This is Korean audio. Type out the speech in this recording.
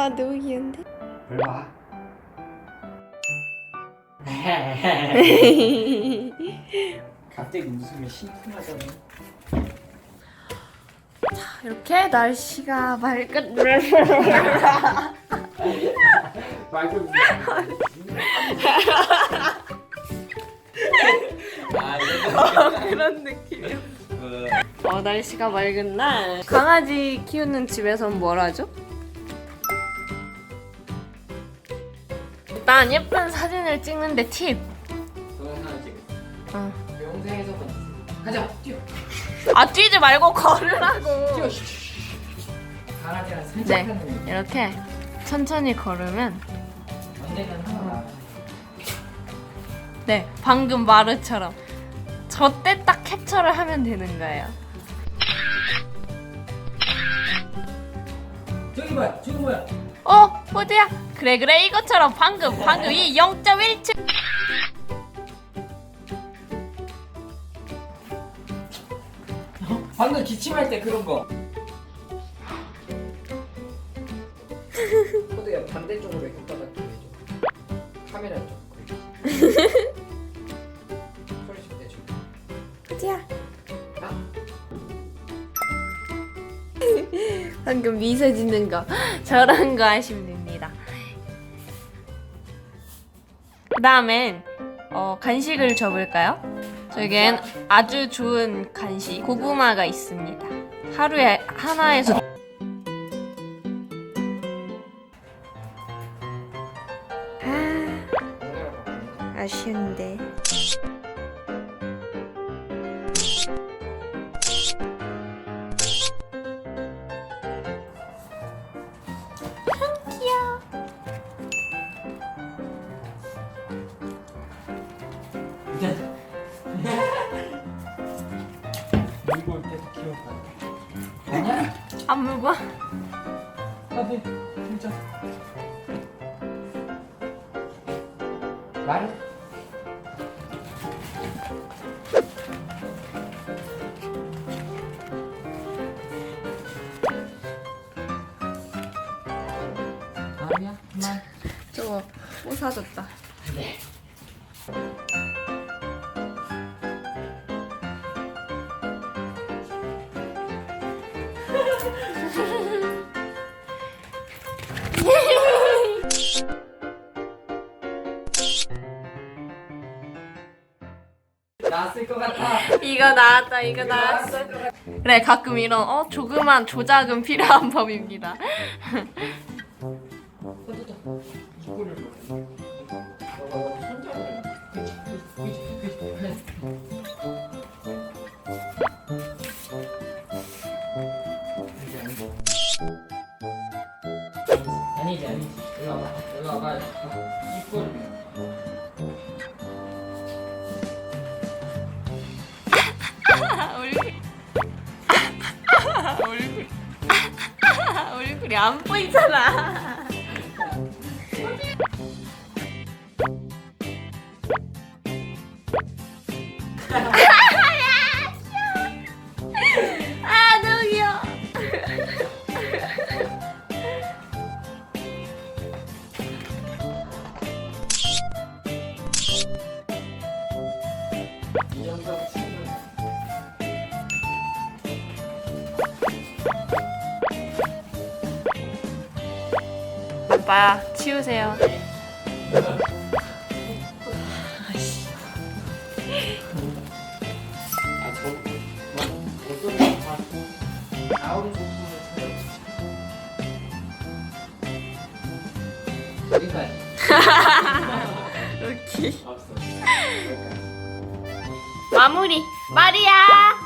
아 너무 귀여운데? 얼마? 갑자기 웃으면 심쿵하잖아. 이렇게 날씨가 맑은 아 이거 그런 느낌이야. 그어 날씨가 맑은 날 강아지 키우는 집에선 뭘 하죠? 일단 예쁜 사진을 찍는데 팁. 그거 하나 찍어. 어. 영상에서만 가자 뛰어 아 뛰지 말고 걸으라고. 뛰어. 강아지랑 네 산책하는 이렇게 천천히 걸으면 언젠간 하나. 네 방금 마르처럼 저 때 딱 캡처를 하면 되는 거예요. 저기 뭐야? 저기 뭐야? 어 어디야? 그래 그래 이것처럼 방금 방금 이 0.17. 방금 기침할 때 그런 거. 코드야 반대쪽으로 효과가 좀 해줘. 카메라 쪽. 방금 미소 짓는 거 저런 거 하시면 됩니다. 그 다음엔 어, 간식을 줘볼까요? 저기엔 아주 좋은 간식 고구마가 있습니다. 하루에 하나에서 아 아쉬운데. 물고 올 때도 귀엽다. 아니야? 안 물고? 아네 진짜. 말. 말이야 말. 저거 뭐 사줬다. 것 같아. 이거 나왔다. 이거 나왔어. 그래 가끔 이런 어 조그만 조작은 필요한 법입니다. 아니지 아니지 일로 와봐 일로 와봐 이꼴 안 보이잖아. 아 아빠 치우세요. 마무리. 마리아